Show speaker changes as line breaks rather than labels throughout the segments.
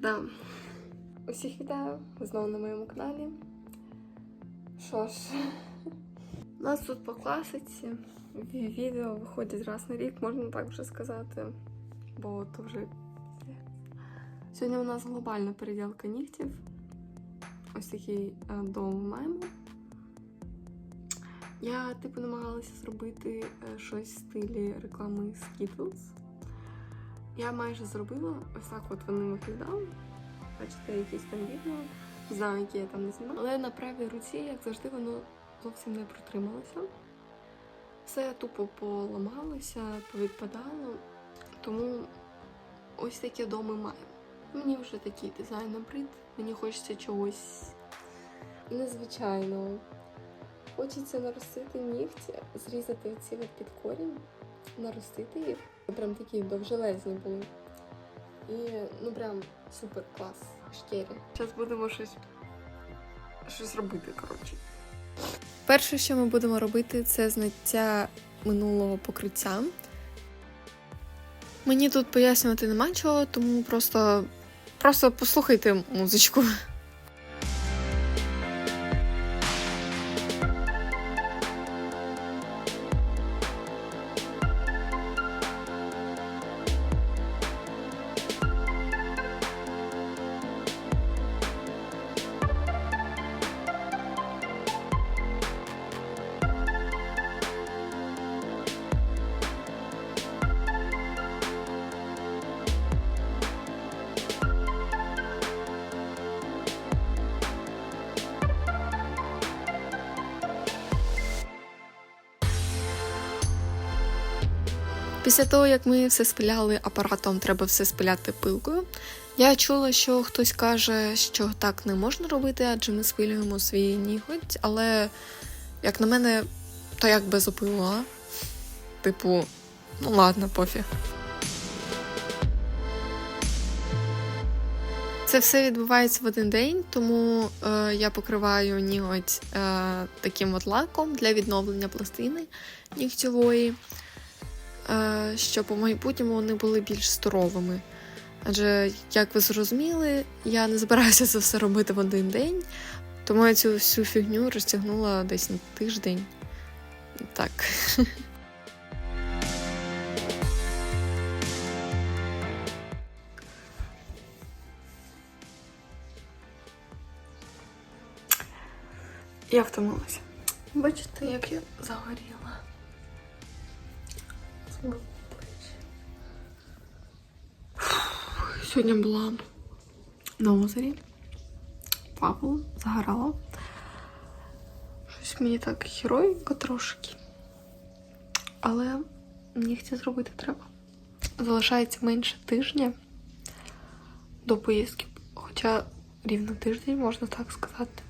Да. Усіх вітаю знову на моєму каналі. Що ж, у нас тут по класиці відео виходять раз на рік, можна так вже сказати. Бо то вже. Сьогодні у нас глобальна переділка нігтів. Ось такий е, дом маємо. Я, типу, намагалася зробити е, щось в стилі реклами Skittles. Я майже зробила, ось так от вони виглядали. Бачите, якісь там відео. Не знаю, які я там не знімала. Але на правій руці, як завжди, воно зовсім не протрималося. Все тупо поламалося, повідпадало. Тому ось такі доми маємо. Мені вже такий дизайн набрид. Мені хочеться чогось незвичайного. Хочеться наростити нігті, зрізати ці під корінь, наростити їх. Прям такі довжелезні були. І ну прям супер клас. Шкері. Зараз будемо щось, щось робити, коротше. Перше, що ми будемо робити, це зняття минулого покриття. Мені тут пояснювати нема чого, тому просто, просто послухайте музичку. Після того, як ми все спиляли апаратом, треба все спиляти пилкою. Я чула, що хтось каже, що так не можна робити, адже ми спилюємо свій ніготь, але, як на мене, то як без опила. Типу, ну ладно, пофіг. Це все відбувається в один день, тому е, я покриваю ніготь е, таким от лаком для відновлення пластини нігтєвої щоб у майбутньому вони були більш здоровими. Адже, як ви зрозуміли, я не збираюся це все робити в один день, тому я цю всю фігню розтягнула десь на тиждень. Так. Я втомилася. Бачите, як я загоріла. Сьогодні була на озері. Плавала, загорала. Щось мені так херовенько трошки. Але нігті зробити треба. Залишається менше тижня до поїздки. Хоча рівно тиждень, можна так сказати.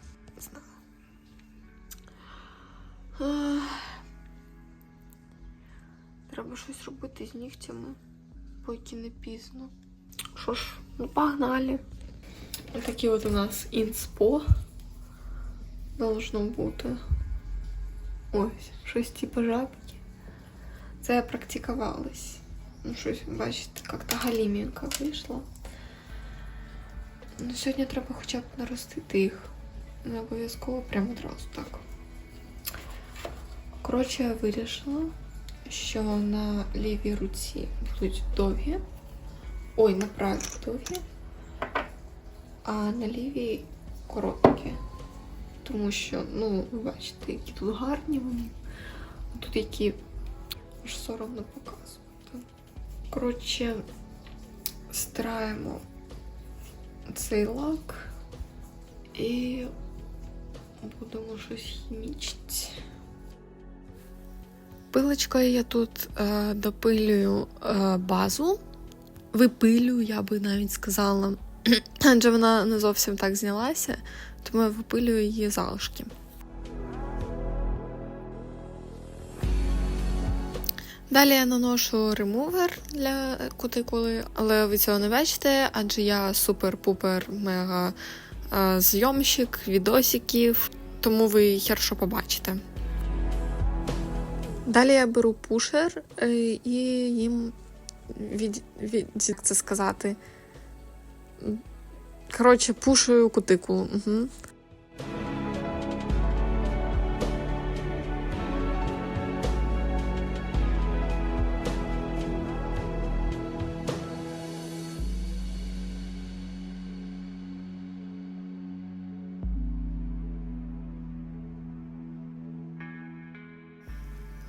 Щось робити з нігтями, поки не пізно. Що ж, ну погнали. Ось такі от у нас інспо должно бути. Ось, щось типу жабки. Це я практикувалась. Ну, щось, бачите, як-то галімінка вийшло. Ну, сьогодні треба хоча б наростити їх. Не обов'язково прямо одразу так. Коротше, я вирішила, що на лівій руці будуть довгі. Ой, на правій довгі, а на лівій короткі. Тому що, ну, ви бачите, які тут гарні вони. А тут які аж соромно показувати. Коротше, стираємо цей лак і будемо щось хімічити. Пилочкою я тут е, допилюю е, базу, випилюю, я би навіть сказала, адже вона не зовсім так знялася, тому я випилюю її залишки. Далі я наношу ремувер для кутикули, але ви цього не бачите, адже я супер-пупер мега е, зйомщик, відосиків, тому ви хершо побачите. Далі я беру пушер і їм від, від, як це сказати, Коротше, пушую кутикулу. Угу.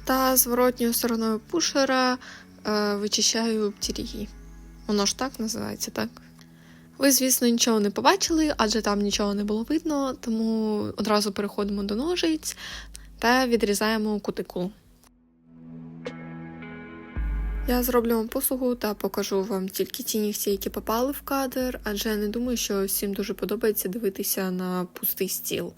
Та зворотньою стороною пушера е, вичищаю птерії. Воно ж так називається, так? Ви, звісно, нічого не побачили, адже там нічого не було видно, тому одразу переходимо до ножиць та відрізаємо кутикулу. Я зроблю вам послугу та покажу вам тільки ті нігті, які попали в кадр, адже я не думаю, що всім дуже подобається дивитися на пустий стіл.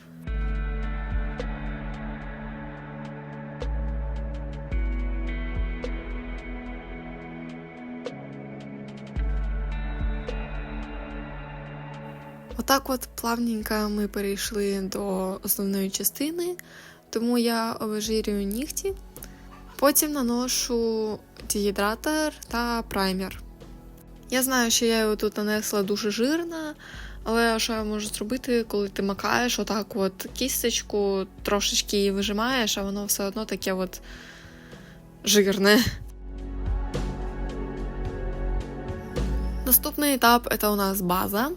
Отак, от плавненько ми перейшли до основної частини, тому я обезжирюю нігті, потім наношу дегідратор та праймер. Я знаю, що я його тут нанесла дуже жирно, але що я можу зробити, коли ти макаєш отак от кісточку, трошечки її вижимаєш, а воно все одно таке от жирне. Наступний етап це у нас база.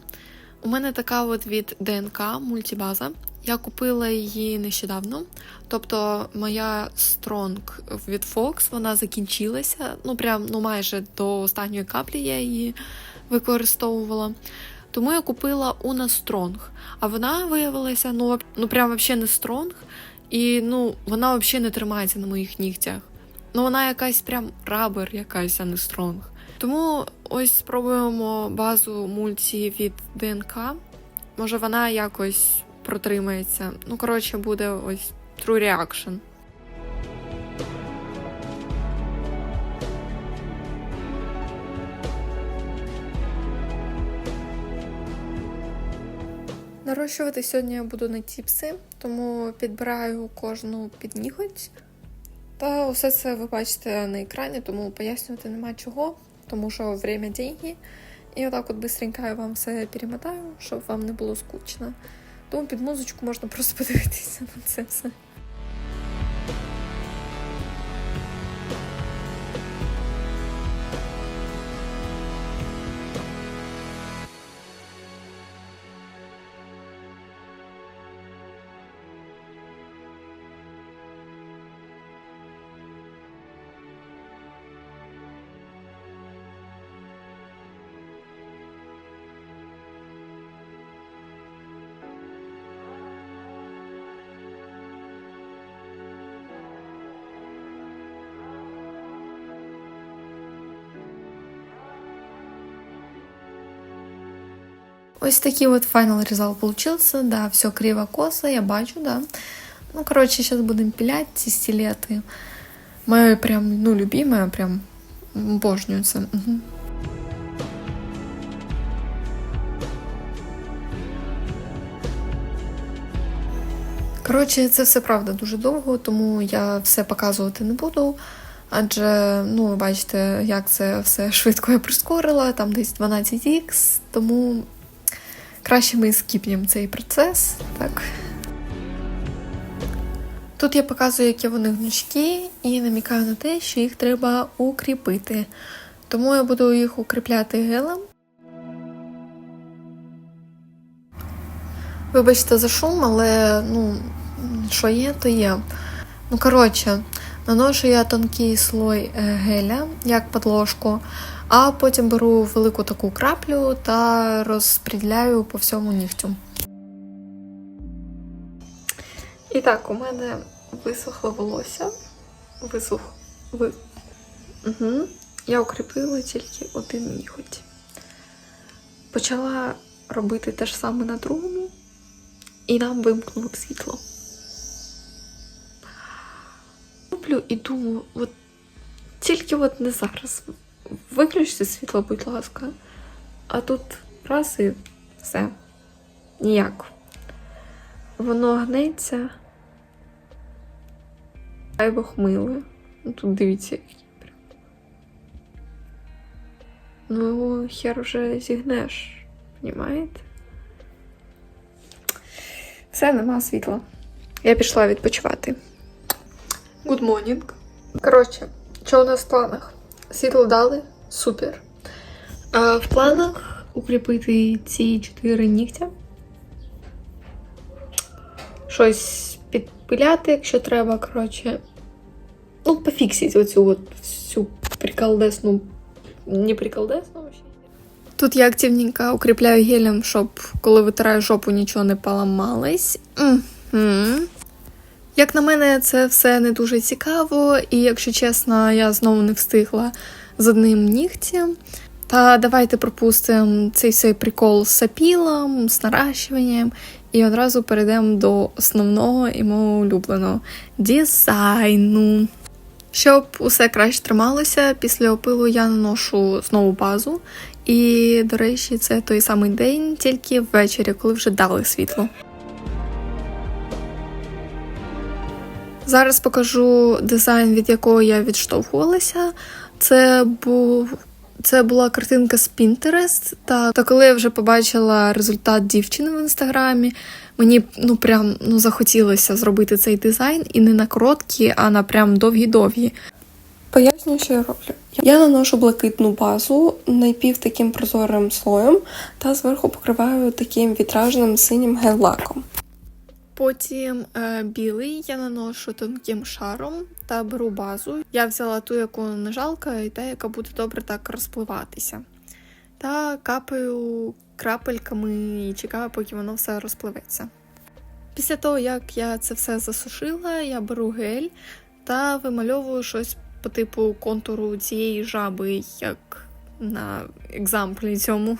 У мене така от від ДНК мультибаза. Я купила її нещодавно. Тобто моя Strong від Fox вона закінчилася. Ну, прям ну майже до останньої каплі я її використовувала. Тому я купила Una Strong. А вона виявилася ну, ну прям взагалі не Strong. І ну, вона взагалі не тримається на моїх нігтях. Ну, вона якась прям рабер, якась, а не Strong. Тому ось спробуємо базу мульті від ДНК. Може вона якось протримається. Ну, коротше, буде ось True Reaction. Нарощувати сьогодні я буду на тіпси, тому підбираю кожну під ніготь. Та усе це ви бачите на екрані, тому пояснювати нема чого, тому що время деньги. І отак от быстренько я вам все перемотаю, щоб вам не було скучно. Тому під музичку можна просто подивитися на це все. Ось такий вот финал результат получился. Да, все криво косо, я бачу, да. Ну, короче, сейчас будем пилять ці стилети. Моє прям, ну, любимое, прям це. Угу. Коротше, це все правда дуже довго, тому я все показувати не буду. Адже, ну, ви бачите, як це все швидко я прискорила, там десь 12х, тому краще ми скіпнемо цей процес. Так. Тут я показую, які вони гнучки, і намікаю на те, що їх треба укріпити. Тому я буду їх укріпляти гелем. Вибачте за шум, але ну, що є, то є. Ну, коротше, наношу я тонкий слой е, геля, як подложку, а потім беру велику таку краплю та розподіляю по всьому нігтю. І так, у мене висохло волосся. Висух. Ви... Угу. Я укріпила тільки один ніготь. Почала робити те ж саме на другому, і нам вимкнуло світло. Роблю і думаю, от тільки от не зараз. Виключте світло, будь ласка. А тут раз і все. Ніяк. Воно гнеться. Хай Бог милує. Ну тут дивіться, який прям. Ну його хер вже зігнеш, понімаєте? Все, нема світла. Я пішла відпочивати. Good morning. Коротше, що у нас в планах? Світло дали? Супер. А в планах укріпити ці чотири нігтя. Щось підпиляти, якщо треба, коротше. Ну, пофіксити оцю от всю приколдесну. Не приколдесну вообще. Тут я активненько укріпляю гелем, щоб коли витираю жопу, нічого не поламалось. Угу. Як на мене, це все не дуже цікаво, і якщо чесно, я знову не встигла з одним нігтем. Та давайте пропустимо цей цей прикол з сапілом, з наращуванням, і одразу перейдемо до основного і мого улюбленого дизайну. Щоб усе краще трималося, після опилу я наношу знову базу. І, до речі, це той самий день, тільки ввечері, коли вже дали світло. Зараз покажу дизайн, від якого я відштовхувалася. Це був. Це була картинка з Pinterest, та, та коли я вже побачила результат дівчини в інстаграмі, мені ну прям ну захотілося зробити цей дизайн і не на короткі, а на прям довгі-довгі. Пояснюю, що я роблю. Я наношу блакитну базу напів таким прозорим слоєм та зверху покриваю таким вітражним синім гель-лаком. Потім е, білий я наношу тонким шаром та беру базу. Я взяла ту, яку не жалко, і та, яка буде добре так розпливатися. Та капаю крапельками і чекаю, поки воно все розпливеться. Після того, як я це все засушила, я беру гель та вимальовую щось по типу контуру цієї жаби, як на екзамплі цьому.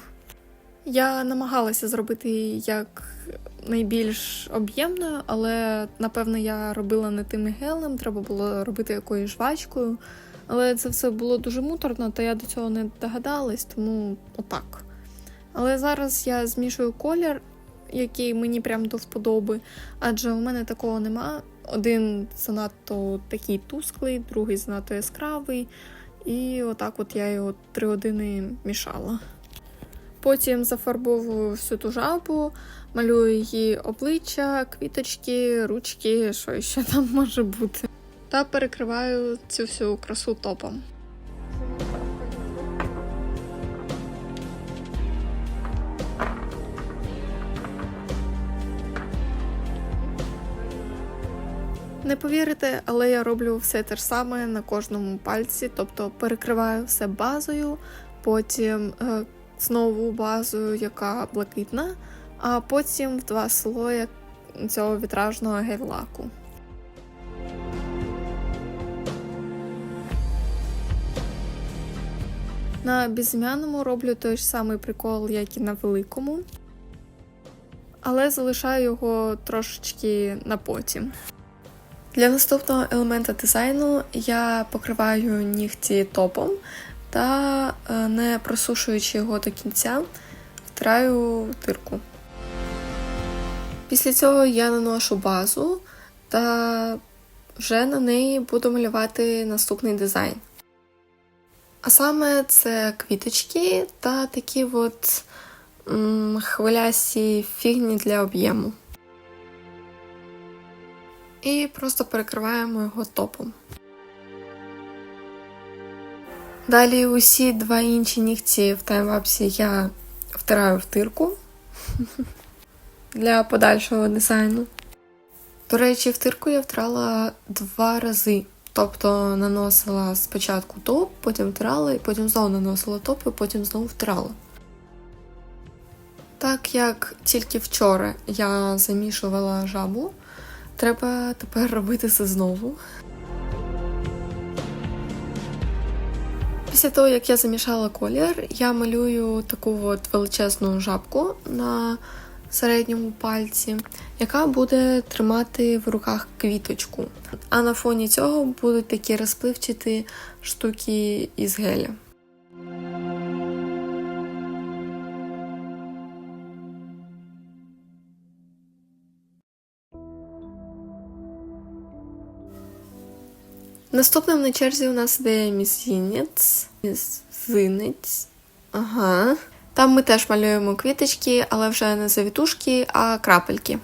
Я намагалася зробити як найбільш об'ємною, але напевно я робила не тим гелем, треба було робити якоюсь жвачкою. Але це все було дуже муторно, та я до цього не догадалась, тому отак. Але зараз я змішую колір, який мені прям до вподоби, адже у мене такого нема. Один занадто такий тусклий, другий занадто яскравий. І отак от я його три години мішала. Потім зафарбовую всю ту жабу, малюю її обличчя, квіточки, ручки, що ще там може бути. Та перекриваю цю всю красу топом. Не повірите, але я роблю все те ж саме на кожному пальці, тобто перекриваю все базою, потім е, знову базою, яка блакитна, а потім в два слої цього вітражного гель-лаку. На безім'яному роблю той ж самий прикол, як і на великому, але залишаю його трошечки на потім. Для наступного елемента дизайну я покриваю нігті топом та, е, не просушуючи його до кінця, втираю дирку. Після цього я наношу базу та вже на неї буду малювати наступний дизайн. А саме це квіточки та такі от м, хвилясті фігні для об'єму. І просто перекриваємо його топом. Далі усі два інші нігті в таймлапсі я втираю в тирку для подальшого дизайну. До речі, в тирку я втирала два рази. Тобто наносила спочатку топ, потім втирала, і потім знову наносила топ, і потім знову втирала. Так як тільки вчора я замішувала жабу, треба тепер робити це знову. Після того, як я замішала колір, я малюю таку от величезну жабку на середньому пальці, яка буде тримати в руках квіточку. А на фоні цього будуть такі розпливчаті штуки із геля. Наступним на черзі у нас іде мізінець. Мізинець. Ага. Там ми теж малюємо квіточки, але вже не завітушки, а крапельки.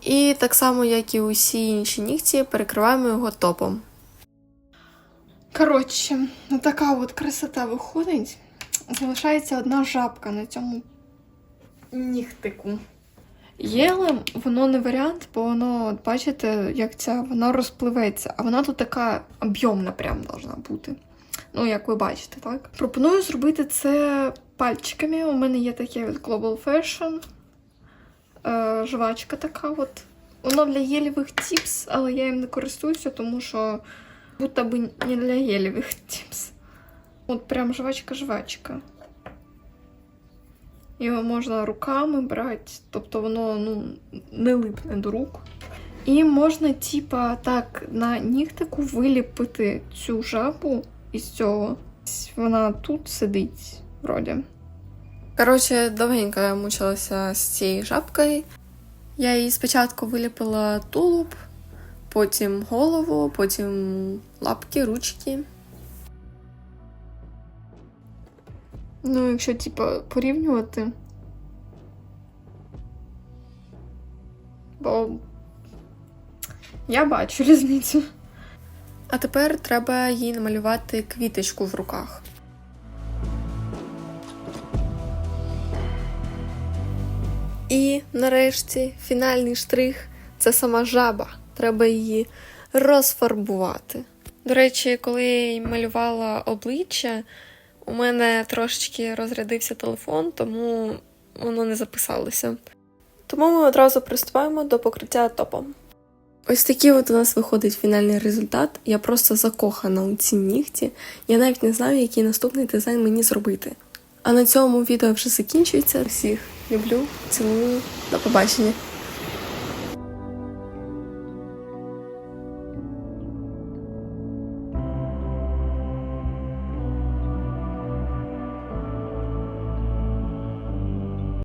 І так само, як і усі інші нігті, перекриваємо його топом. Коротше, ну така от красота виходить. Залишається одна жабка на цьому нігтику. Єлем воно не варіант, бо воно, бачите, як ця воно розпливеться, а вона тут така об'ємна прям должна бути. Ну, як ви бачите, так? Пропоную зробити це пальчиками. У мене є таке от Global Fashion. Е, жвачка така от. Воно для гелєвих тіпс, але я їм не користуюся, тому що будто би не для гелєвих тіпс. От прям жвачка-жвачка. Його можна руками брати, тобто воно ну, не липне до рук. І можна, типа, так, на нігтику виліпити цю жабу із цього. Вона тут сидить, вроді. Коротше, довгенько я мучилася з цією жабкою. Я її спочатку виліпила тулуб, потім голову, потім лапки, ручки. Ну, якщо, типа, порівнювати. Бо я бачу різницю. А тепер треба їй намалювати квіточку в руках. І нарешті фінальний штрих це сама жаба. Треба її розфарбувати. До речі, коли я їй малювала обличчя, у мене трошечки розрядився телефон, тому воно не записалося. Тому ми одразу приступаємо до покриття топом. Ось такий от у нас виходить фінальний результат. Я просто закохана у ці нігті. Я навіть не знаю, який наступний дизайн мені зробити. А на цьому відео вже закінчується. Всіх люблю, цілую, до побачення.